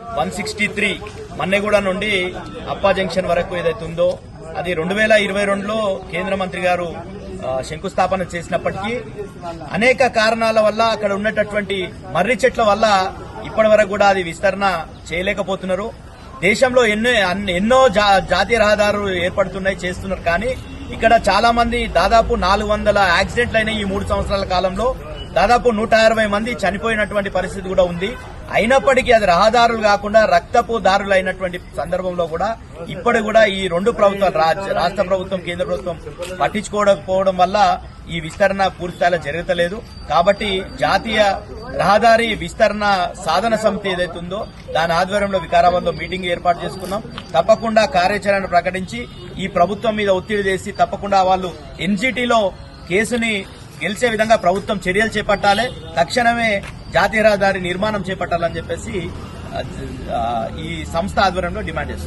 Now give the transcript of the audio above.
One sixty three Manneguda నుండి అప్పా junction వరకు ఏదైతే ఉందో అది రెండు వేల ఇరవై రెండులో కేంద్ర మంత్రి గారు శంకుస్థాపన చేసినప్పటికీ అనేక కారణాల వల్ల అక్కడ ఉన్నటువంటి మర్రి చెట్ల వల్ల ఇప్పటి వరకు కూడా అది విస్తరణ చేయలేకపోతున్నారు. దేశంలో ఎన్నో ఎన్నో జా- జాతీయ రహదారులు ఏర్పడుతున్నాయి చేస్తున్నారు. కానీ ఇక్కడ చాలా మంది దాదాపు నాలుగు వందల యాక్సిడెంట్లు అయినాయి ఈ మూడు సంవత్సరాల కాలంలో. దాదాపు నూట అరవై మంది చనిపోయినటువంటి పరిస్థితి కూడా ఉంది. అయినప్పటికీ అది రహదారులు కాకుండా రక్తపు దారులు అయినటువంటి సందర్భంలో కూడా ఇప్పటి కూడా ఈ రెండు ప్రభుత్వాలు రాష్ట్ర ప్రభుత్వం కేంద్ర ప్రభుత్వం పట్టించుకోకపోవడం వల్ల ఈ విస్తరణ పూర్తిస్థాయిలో జరగతలేదు. కాబట్టి జాతీయ రహదారి విస్తరణ సాధన సమితి ఏదైతే ఉందో దాని ఆధ్వర్యంలో వికారాబాద్లో మీటింగ్ ఏర్పాటు చేసుకున్నాం. తప్పకుండా కార్యాచరణ ప్రకటించి ఈ ప్రభుత్వం మీద ఒత్తిడి చేసి తప్పకుండా వాళ్ళు ఎన్జీటీలో కేసుని గెలిచే విధంగా ప్రభుత్వం చర్యలు చేపట్టాలి. తక్షణమే జాతీయ రహదారి నిర్మాణం చేపట్టాలని చెప్పేసి ఈ సంస్థ ఆధ్వర్యంలో డిమాండ్ చేస్తుంది.